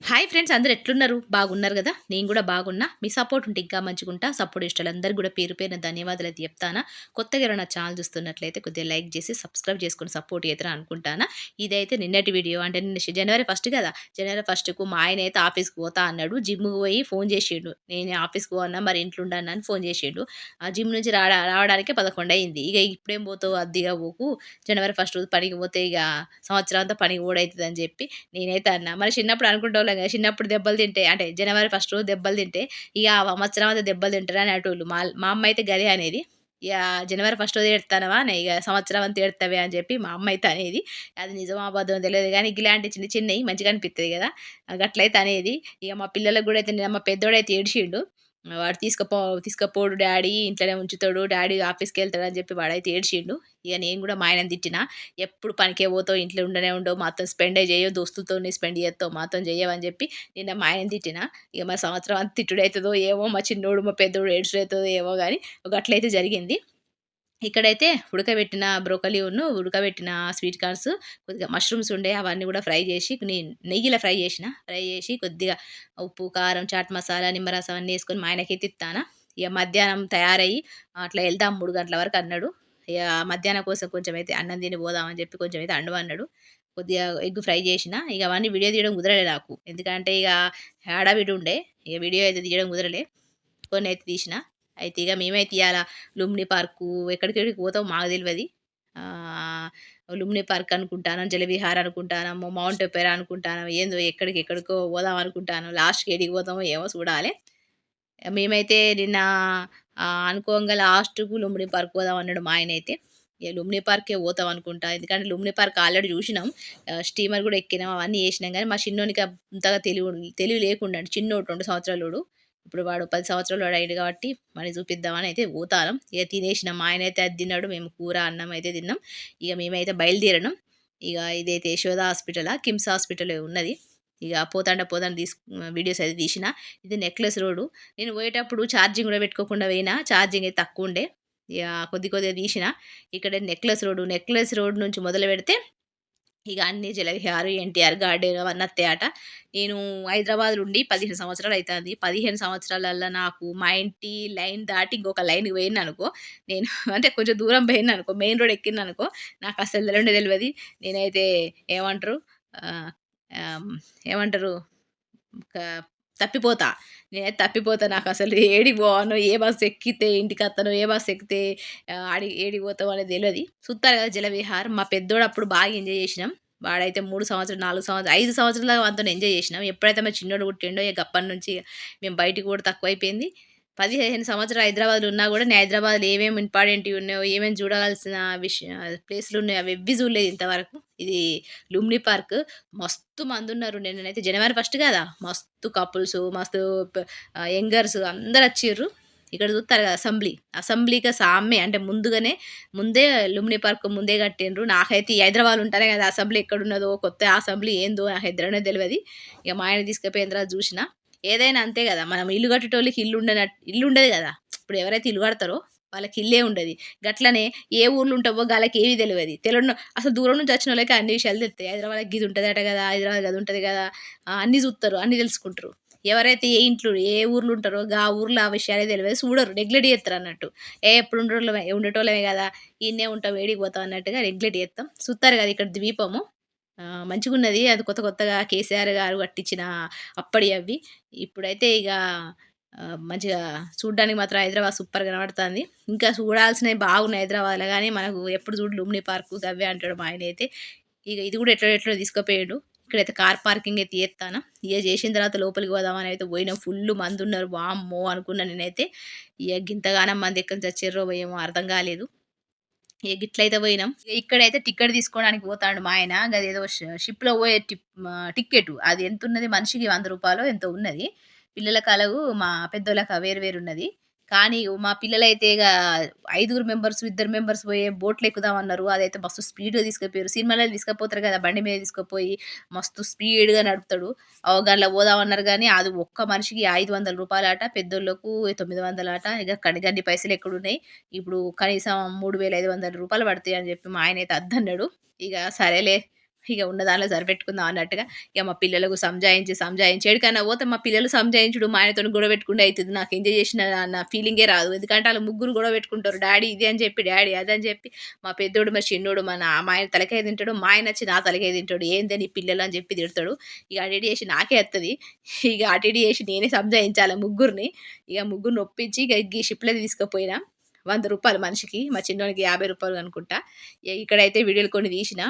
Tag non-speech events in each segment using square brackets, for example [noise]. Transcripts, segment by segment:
Hi friends అందరు ఎట్లున్నారు? బాగున్నారు కదా? నేను కూడా బాగున్నా. మీ సపోర్ట్ ఉంటే ఇంకా మంచిగుంటా. సపోర్ట్ ఇష్టాలు అందరు కూడా పేరు పేరున ధన్యవాదాలు అయితే చెప్తానా. కొత్తగా ఎవరైనా ఛానల్ చూస్తున్నట్లయితే కొద్దిగా లైక్ చేసి సబ్స్క్రైబ్ చేసుకుని సపోర్ట్ చేద్దాం అనుకుంటానా. ఇదైతే నిన్నటి వీడియో. అంటే నిన్న జనవరి ఫస్ట్ కదా? జనవరి ఫస్ట్కు మా ఆయన అయితే ఆఫీస్కి పోతా అన్నాడు. జిమ్కి పోయి ఫోన్ చేసిండు. నేను ఆఫీస్కి పోన్నా మరి ఇంట్లో ఉండను అని ఫోన్ చేసిండు. ఆ జిమ్ నుంచి రావడా రావడానికి పదకొండు అయింది. ఇక ఇప్పుడేం పోతావు? అద్దిగా పోకు. జనవరి ఫస్ట్ పనికి పోతే ఇక సంవత్సరం అంతా పనికి ఓడవుతుంది అని చెప్పి నేనైతే అన్నా. మరి చిన్నప్పుడు అనుకుంటా కదా. చిన్నప్పుడు దెబ్బలు తింటే అంటే జనవరి ఫస్ట్ రోజు దెబ్బలు తింటే ఇక ఆ సంవత్సరం అంతా దెబ్బలు తింటారు అని అటోళ్ళు మా మా అమ్మ అయితే గదే అనేది ఇక జనవరి ఫస్ట్ రోజు ఎడతానవా ఇక సంవత్సరం అంతా ఎడతావే అని చెప్పి మా అమ్మ అయితే అనేది అది నిజమా అబద్ధం తెలియదు కానీ ఇలాంటి చిన్న చిన్నవి మంచిగా అనిపిస్తుంది కదా. అట్లయితే అనేది ఇక మా పిల్లలకు కూడా అయితే మా పెద్దోడైతే ఏడిచిండు. వాడు తీసుకుపో తీసుకుపోడు డాడీ ఇంట్లోనే ఉంచుతాడు డాడీ ఆఫీస్కి వెళ్తాడు అని చెప్పి వాడైతే ఏడ్చిండు. ఇక నేను కూడా మా ఆయన తిట్టిన. ఎప్పుడు పనికే పోతావు ఇంట్లో ఉండనే ఉండవు మాతో స్పెండ్ చేయవు దోస్తులతో స్పెండ్ చేస్తావు మాతో చేయవని చెప్పి నిన్న మా ఆయన తిట్టిన. ఇక మా సంవత్సరం అంత తిట్టుడు అవుతుందో ఏమో మా చిన్నోడు మా పెద్దోడు ఏడ్చుడు అవుతుందో ఏమో కానీ ఒక అట్లయితే జరిగింది. ఇక్కడైతే ఉడకబెట్టిన బ్రోకలీ ఉన్ను ఉడకబెట్టిన స్వీట్ కార్న్స్ కొద్దిగా మష్రూమ్స్ ఉండే అవన్నీ కూడా ఫ్రై చేసి నేను నెయ్యిలో ఫ్రై చేసిన ఫ్రై చేసి కొద్దిగా ఉప్పు కారం చాట్ మసాలా నిమ్మరసం అన్నీ వేసుకొని మా ఆయనకి తిత్తానా. ఇక మధ్యాహ్నం తయారయ్యి అట్లా వెళ్దాం మూడు గంటల వరకు అన్నాడు. ఇక మధ్యాహ్నం కోసం కొంచెం అయితే అన్నం తిని పోదామని చెప్పి కొంచెం అయితే అండు అన్నాడు. కొద్దిగా ఎగ్ ఫ్రై చేసిన ఇక అవన్నీ వీడియో తీయడం కుదరలే నాకు. ఎందుకంటే ఇక హడావిడి ఉండే ఇక వీడియో అయితే తీయడం కుదరలే. కొన్ని అయితే తీసిన అయితే ఇక మేమే తీయాలా లుంబిని పార్కు ఎక్కడికెక్కడికి పోతాం మాకు తెలియదు లుమ్ని పార్క్ అనుకుంటాను జలవిహార్ అనుకుంటాను మౌంట్ ఎపెరా అనుకుంటాను ఏందో ఎక్కడికి ఎక్కడికో పోదాం అనుకుంటాను. లాస్ట్కి ఎడికి పోతామో ఏమో చూడాలి. మేమైతే నిన్న అనుకోంగా లాస్ట్కు లుమ్ని పార్క్ పోదాం అన్నాడు మా ఆయన అయితే. ఇక పార్కే పోతాం అనుకుంటా. ఎందుకంటే లుమ్ని పార్క్ ఆల్రెడీ చూసినాం. స్టీమర్ కూడా ఎక్కినాం అవన్నీ చేసినాం. కానీ మా చిన్నోనికి అంతగా తెలివి తెలివి లేకుండా చిన్నోడు రెండు సంవత్సరాలు ఇప్పుడు వాడు పది సంవత్సరాలు వాడు అయ్యాడు కాబట్టి మరి చూపిద్దామని అయితే పోతాను. ఇక తినేసిన. మా ఆయన అయితే అది తిన్నాడు. మేము కూర అన్నం అయితే తిన్నాం. ఇక మేమైతే బయలుదేరడం ఇక ఇదైతే యశోద హాస్పిటల్ కిమ్స్ హాస్పిటల్ ఉన్నది. ఇక పోతాండ పోతాండ తీసు వీడియోస్ అయితే తీసిన. ఇది నెక్లెస్ రోడ్డు. నేను పోయేటప్పుడు ఛార్జింగ్ కూడా పెట్టుకోకుండా పోయినా. ఛార్జింగ్ అయితే తక్కువ ఉండే. ఇక కొద్ది కొద్దిగా తీసిన. ఇక్కడ నెక్లెస్ రోడ్డు. నెక్లెస్ రోడ్ నుంచి మొదలు పెడితే ఇక అన్ని జలవిహారు ఎన్టీఆర్ గార్డెన్ అవన్నీ ఆట నేను హైదరాబాద్ నుండి పదిహేను సంవత్సరాలు అవుతుంది పదిహేను సంవత్సరాలల్లో నాకు మా ఇంటి లైన్ దాటి ఇంకొక లైన్కి పోయిన అనుకో నేను [laughs] అంటే కొంచెం దూరం పోయిన అనుకో మెయిన్ రోడ్ ఎక్కిన అనుకో నాకు అసలు తెలియదు తెలియదు నేనైతే ఏమంటారు? ఏమంటారు? తప్పిపోతా. నేను తప్పిపోతా నాకు అసలు ఏడికి పోవాను ఏ బస్సు ఎక్కితే ఇంటికి వస్తాను ఏ బస్సు ఎక్కితే ఆడి ఏడికి పోతావు అనేది తెలియదు చూస్తారు కదా జలవిహార్. మా పెద్దోడు అప్పుడు బాగా ఎంజాయ్ చేసినాం. వాడైతే మూడు సంవత్సరాలు నాలుగు సంవత్సరాలు ఐదు సంవత్సరాల అంతా ఎంజాయ్ చేసినాం. ఎప్పుడైతే మా చిన్నోడు పుట్టిండో ఇక అప్పటి నుంచి మేము బయటికి కూడా తక్కువైపోయింది. పదిహేను సంవత్సరాలు హైదరాబాద్లో ఉన్నా కూడా నేను హైదరాబాద్లో ఏమేమి ఇంపార్టెంట్ ఉన్నాయో ఏమేమి చూడాల్సిన విషయ ప్లేస్లు ఉన్నాయో అవి ఎవ్వి చూడలేదు ఇంతవరకు. ఇది లుమ్ని పార్క్. మస్తు మంది ఉన్నారు. నేనైతే జనవరి ఫస్ట్ కదా. మస్తు కపుల్స్ మస్తు యంగర్స్ అందరు వచ్చిర్రు. ఇక్కడ చూస్తారు కదా అసెంబ్లీ. అసెంబ్లీకి సామే అంటే ముందుగానే ముందే లుమ్ని పార్క్ ముందే కట్టిండ్రు. నాకైతే హైదరాబాద్ ఉంటానే కదా అసెంబ్లీ ఎక్కడ ఉన్నదో కొత్త అసెంబ్లీ ఏందో నాకు హైదరాబాద్ తెలియదు. ఇక మా ఆయన తీసుకుపోయిన తర్వాత చూసిన. ఏదైనా అంతే కదా. మనం ఇల్లు కట్టేటోళ్ళకి ఇల్లు ఉండన ఇల్లు ఉండదు కదా. ఇప్పుడు ఎవరైతే ఇల్లు కడతారో వాళ్ళకి ఇల్లే ఉండదు. గట్లనే ఏ ఊర్లు ఉంటావో వాళ్ళకి ఏవి తెలియదు. తెలియడం అసలు దూరం నుంచి వచ్చిన వాళ్ళకి అన్ని విషయాలు తెలుస్తాయి. హైదరాబాద్ గిది అట కదా హైదరాబాద్ గది ఉంటుంది కదా అన్నీ చూస్తారు అన్నీ తెలుసుకుంటారు. ఎవరైతే ఏ ఇంట్లో ఏ ఊర్లు ఉంటారో ఆ ఊర్లో ఆ విషయాలే తెలియదు. చూడరు నెగ్లెక్ట్ చేస్తారు అన్నట్టు. ఏ ఎప్పుడు ఉండేటోళ్ళమే ఉండేటోళ్ళమే కదా ఈయనే ఉంటాం వేడికి పోతాం అన్నట్టుగా నెగ్లెక్ట్ చేస్తాం. చూస్తారు కదా ఇక్కడ ద్వీపము. మంచిగున్నది. అది కొత్త కొత్తగా కేసీఆర్ గారు కట్టించిన అప్పటి అవి. ఇప్పుడైతే ఇక మంచిగా చూడడానికి మాత్రం హైదరాబాద్ సూపర్ కనబడుతుంది. ఇంకా చూడాల్సినవి బాగున్నాయి హైదరాబాద్లో కానీ మనకు ఎప్పుడు చూడు లుమ్ని పార్కు గవ్వే అంటాడు మా ఆయన అయితే. ఇక ఇది కూడా ఎట్లా ఎట్లా తీసుకుపోయాడు. ఇక్కడైతే కార్ పార్కింగ్ అయితే చేస్తాను ఇక చేసిన తర్వాత లోపలికి పోదామని అయితే పోయినా ఫుల్ మంది ఉన్నారు వామ్మో అనుకున్నా నేనైతే. ఇక గింతగానం మంది ఎక్కడి నుంచి వచ్చారో ఏమో అర్థం కాలేదు. ఏ గిట్లయితే పోయినాం. ఇక్కడైతే టికెట్ తీసుకోవడానికి పోతాడు మా ఆయన. అదేదో షిప్లో పోయే టిప్ టికెట్ అది ఎంత ఉన్నది మనిషికి వంద రూపాయలు ఎంతో ఉన్నది. పిల్లల కలవు మా పెద్దోళ్ళకి వేరు వేరు ఉన్నది కానీ మా పిల్లలైతే ఇక ఐదుగురు మెంబర్స్ ఇద్దరు మెంబర్స్ పోయే బోట్లు ఎక్కుదామన్నారు అదైతే మస్తు స్పీడ్గా తీసుకుపోయారు. సినిమాలో తీసుకుపోతారు కదా బండి మీద తీసుకుపోయి మస్తు స్పీడ్గా నడుపుతాడు. అవగాహనలో పోదామన్నారు కానీ అది ఒక్క మనిషికి ఐదు వందల రూపాయలు ఆట పెద్దోళ్ళకు తొమ్మిది వందల ఆట ఇక కడి పైసలు ఎక్కడున్నాయి? ఇప్పుడు కనీసం మూడు వేల ఐదు వందల రూపాయలు పడతాయి అని చెప్పి మా ఆయన అయితే అద్దన్నాడు. ఇక సరేలే ఇక ఉన్న దానిలో సరిపెట్టుకుందాం అన్నట్టుగా ఇక మా పిల్లలకు సంజాయించి సంజాయించి ఎడికైనా పోతే మా పిల్లలు సంజాయించుడు మా ఆయనతో గొడవ పెట్టుకుంటే అవుతుంది నాకు ఎంజాయ్ చేసిన అన్న ఫీలింగే రాదు. ఎందుకంటే వాళ్ళు ముగ్గురు గొడవ పెట్టుకుంటారు. డాడీ ఇది అని చెప్పి డాడీ అది అని చెప్పి మా పెద్దోడు మా చిన్నోడు మా నా మా ఆయన తలకాయ తింటాడు మా ఆయన వచ్చి నా తలకాయ తింటాడు. ఏందని పిల్లలు అని చెప్పి తిడతాడు. ఇక అటు చేసి నాకే వస్తుంది ఇక అటు చేసి నేనే సంజాయించాలి ముగ్గురిని. ఇక ముగ్గురిని ఒప్పించి ఇక ఈ షిప్లో తీసుకుపోయినా వంద రూపాయలు మనిషికి మా చిన్నోడికి యాభై రూపాయలు అనుకుంటా. ఇక ఇక్కడైతే వీడియోలు కొన్ని తీసిన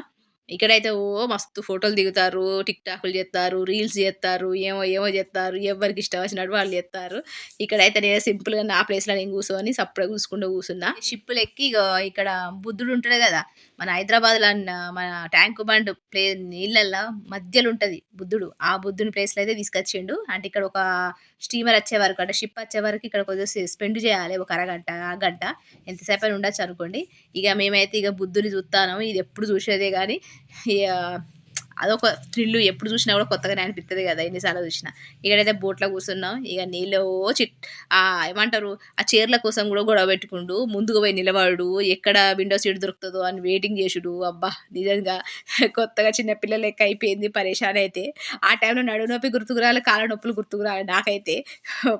ఇక్కడైతే ఓ మస్తు ఫోటోలు దిగుతారు టిక్ టాక్లు చేస్తారు రీల్స్ చేస్తారు ఏమో ఏమో చేస్తారు ఎవరికి ఇష్టం వచ్చినట్టు వాళ్ళు చేస్తారు ఇక్కడైతే నేను సింపుల్గా నా ప్లేస్లో నేను కూర్చొని సప్పుడే కూసుకుంటూ కూర్చున్నా షిప్పులు ఎక్కి ఇక్కడ బుద్ధుడు ఉంటాడు కదా మన హైదరాబాద్లో అన్న మన ట్యాంక్ బండ్ ప్లే నీళ్ళల్లో మధ్యలో ఉంటుంది బుద్ధుడు. ఆ బుద్ధుని ప్లేస్లో అయితే తీసుకొచ్చిండు. అంటే ఇక్కడ ఒక స్టీమర్ వచ్చే వరకు అంటే షిప్ వచ్చే వరకు ఇక్కడ కొద్దిగా స్పెండ్ చేయాలి ఒక అరగంట ఆ గంట. ఎంతసేపు ఉండొచ్చు అనుకోండి. ఇక మేమైతే ఇక బుద్ధుని చూస్తాను ఇది ఎప్పుడు చూసేదే కానీ ఇక అదొక థ్రిల్లు ఎప్పుడు చూసినా కూడా కొత్తగానే అనిపిస్తుంది కదా ఎన్నిసార్లు చూసినా. ఇక్కడైతే బోట్లో కూర్చున్నాం ఇక నీళ్ళు చిట్ ఆ ఏమంటారు ఆ చీరల కోసం కూడా గొడవ పెట్టుకుండు ముందుకు పోయి నిలబడు ఎక్కడ విండో సీట్ దొరుకుతుందో అని వెయిటింగ్ చేసుడు అబ్బా నిజంగా కొత్తగా చిన్న పిల్లలు లెక్క అయిపోయింది పరేషాన్ అయితే. ఆ టైంలో నడు నొప్పి గుర్తుకురాలి కాళ్ళ నొప్పులు గుర్తుకురాలి. నాకైతే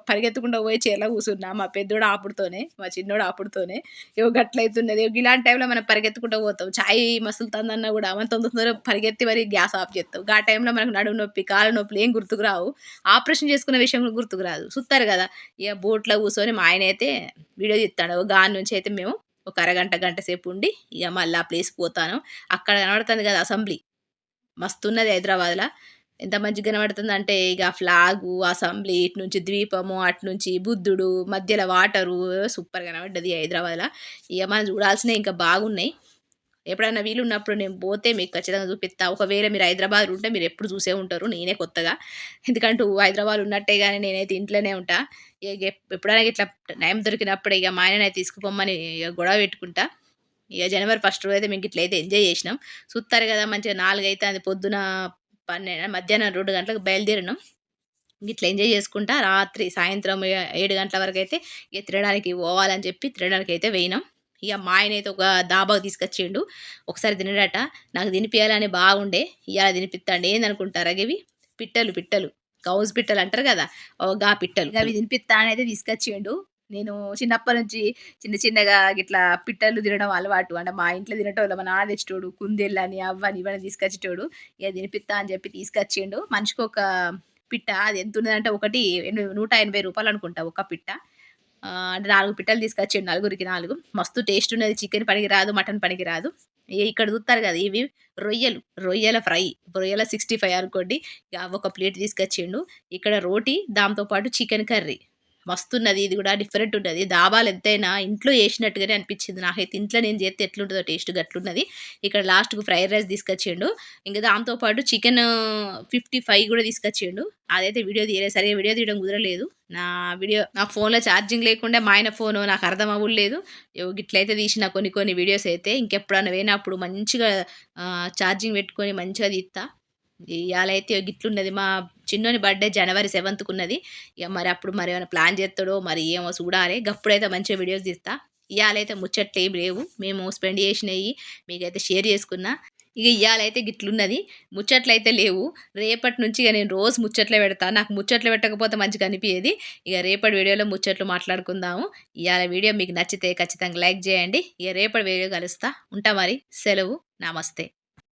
పరిగెత్తుకుంటూ పోయి చీరలో కూర్చున్నా మా పెద్దోడు ఆపుడుతోనే మా చిన్నోడు ఆపుడుతోనే. ఇవి గట్లయితున్నది. ఇలాంటి టైంలో మనం పరిగెత్తుకుంటూ పోతాం. ఛాయ్ మసులుతుందన్నా కూడా మన తొందర పరిగెత్తి మరి గ్యాస్ ఆఫ్ చేస్తావు. ఆ టైంలో మనకు నడుము నొప్పి కాళ్ళ నొప్పులు ఏం గుర్తుకు రావు. ఆపరేషన్ చేసుకున్న విషయం కూడా గుర్తుకు రాదు. చూస్తారు కదా. ఇక బోట్లో కూర్చొని మా ఆయన అయితే వీడియో తీస్తాడు. గాని నుంచి అయితే మేము ఒక అరగంట గంట సేపు ఉండి ఇక మళ్ళీ ఆ ప్లేస్ పోతాను. అక్కడ కనబడుతుంది కదా అసెంబ్లీ. మస్తున్నది హైదరాబాద్లో. ఎంత మంచిగా కనబడుతుంది అంటే ఇక ఫ్లాగు అసెంబ్లీ ఇటు నుంచి ద్వీపము అటు నుంచి బుద్ధుడు మధ్యలో వాటరు సూపర్ కనబడ్డది హైదరాబాద్లో. ఇక మనం చూడాల్సినవి ఇంకా బాగున్నాయి. ఎప్పుడైనా వీలు ఉన్నప్పుడు నేను పోతే మీకు ఖచ్చితంగా చూపిస్తా. ఒకవేళ మీరు హైదరాబాద్ ఉంటే మీరు ఎప్పుడు చూసే ఉంటారు. నేనే కొత్తగా. ఎందుకంటే హైదరాబాద్ ఉన్నట్టే కానీ నేనైతే ఇంట్లోనే ఉంటా. ఇక ఎప్పుడైనా ఇట్లా టైం దొరికినప్పుడు ఇక మా ఆయన తీసుకుపోమ్మని ఇక గొడవ పెట్టుకుంటా. ఇక జనవరి ఫస్ట్ రోజు అయితే మేము ఇట్లయితే ఎంజాయ్ చేసినాం. చూస్తారు కదా మంచిగా నాలుగు అయితే అది పొద్దున పన్నెండు మధ్యాహ్నం రెండు గంటలకు బయలుదేరినాం. ఇట్లా ఎంజాయ్ చేసుకుంటా. రాత్రి సాయంత్రం ఏడు గంటల వరకు అయితే ఇక తినడానికి పోవాలని చెప్పి తినడానికి అయితే వేయినాం ఇక మా ఆయన అయితే ఒక దాబాకు తీసుకొచ్చిండు. ఒకసారి తినడట. నాకు తినిపించాలని బాగుండే. ఇవాళ తినిపిస్తాండి ఏందనుకుంటారా అవి పిట్టలు పిట్టలు. కౌజ్ పిట్టలు అంటారు కదా? గా పిట్టలు. అవి తినిపిస్తా అనేది తీసుకొచ్చిండు. నేను చిన్నప్పటి నుంచి చిన్న చిన్నగా ఇట్లా పిట్టలు తినడం అలవాటు. అంటే మా ఇంట్లో తినటోళ్ళు మా నాన్న తెచ్చేటోడు కుందేళ్ళని అవ్వని ఇవన్నీ తీసుకొచ్చేటోడు. ఇక తినిపిస్తా అని చెప్పి తీసుకొచ్చిండు. మనిషికి ఒక పిట్ట. అది ఎంత ఉన్నదంటే ఒకటి నూట ఎనభై రూపాయలు అనుకుంటా ఒక పిట్ట. అంటే నాలుగు పిట్టలు తీసుకొచ్చిండు నలుగురికి నాలుగు. మస్తు టేస్ట్ ఉన్నది. చికెన్ పనికి రాదు మటన్ పనికి రాదు ఇక్కడ చూస్తారు కదా ఇవి రొయ్యలు రొయ్యల ఫ్రై. రొయ్యల సిక్స్టీ ఫైవ్ అనుకోండి ఒక ప్లేట్ తీసుకొచ్చిండు. ఇక్కడ రోటీ దాంతోపాటు చికెన్ కర్రీ మస్తున్నది ఇది కూడా డిఫరెంట్ ఉన్నది. దాబాలు ఎంతైనా ఇంట్లో వేసినట్టుగానే అనిపించింది నాకైతే. ఇంట్లో నేను చేస్తే ఎట్లుంటుందో టేస్ట్ గట్లున్నది. ఇక్కడ లాస్ట్కు ఫ్రైడ్ రైస్ తీసుకొచ్చిండు. ఇంకా దాంతోపాటు చికెన్ ఫిఫ్టీ ఫైవ్ కూడా తీసుకొచ్చిండు. అదైతే వీడియో తీయలేదు. సరిగా వీడియో తీయడం కుదరలేదు. నా వీడియో నా ఫోన్లో ఛార్జింగ్ లేకుండా మా ఆయన ఫోను నాకు అర్థం అవ్వలేదు ఇట్లయితే తీసిన కొన్ని కొన్ని వీడియోస్ అయితే ఇంకెప్పుడన్నా పోయినప్పుడు మంచిగా ఛార్జింగ్ పెట్టుకొని మంచిగా తీస్తా ఇవాళ అయితే గిట్లున్నది. మా చిన్నోని బర్త్డే జనవరి సెవెంత్కి ఉన్నది ఇక మరి అప్పుడు మరి ఏమైనా ప్లాన్ చేస్తాడో మరి ఏమో చూడాలి. గప్పుడైతే మంచిగా వీడియోస్ తీస్తా. ఇవాళైతే ముచ్చట్లు ఏం లేవు. మేము స్పెండ్ చేసినవి మీకైతే షేర్ చేసుకున్నా. ఇక ఇవాళైతే గిట్లున్నది. ముచ్చట్లయితే లేవు. రేపటి నుంచి ఇక నేను రోజు ముచ్చట్లే పెడతా. నాకు ముచ్చట్లు పెట్టకపోతే మంచిగా అనిపించేది ఇక రేపటి వీడియోలో ముచ్చట్లు మాట్లాడుకుందాము. ఇవాళ వీడియో మీకు నచ్చితే ఖచ్చితంగా లైక్ చేయండి. ఇక రేపటి వీడియో కలుస్తా. ఉంటా మరి. సెలవు. నమస్తే.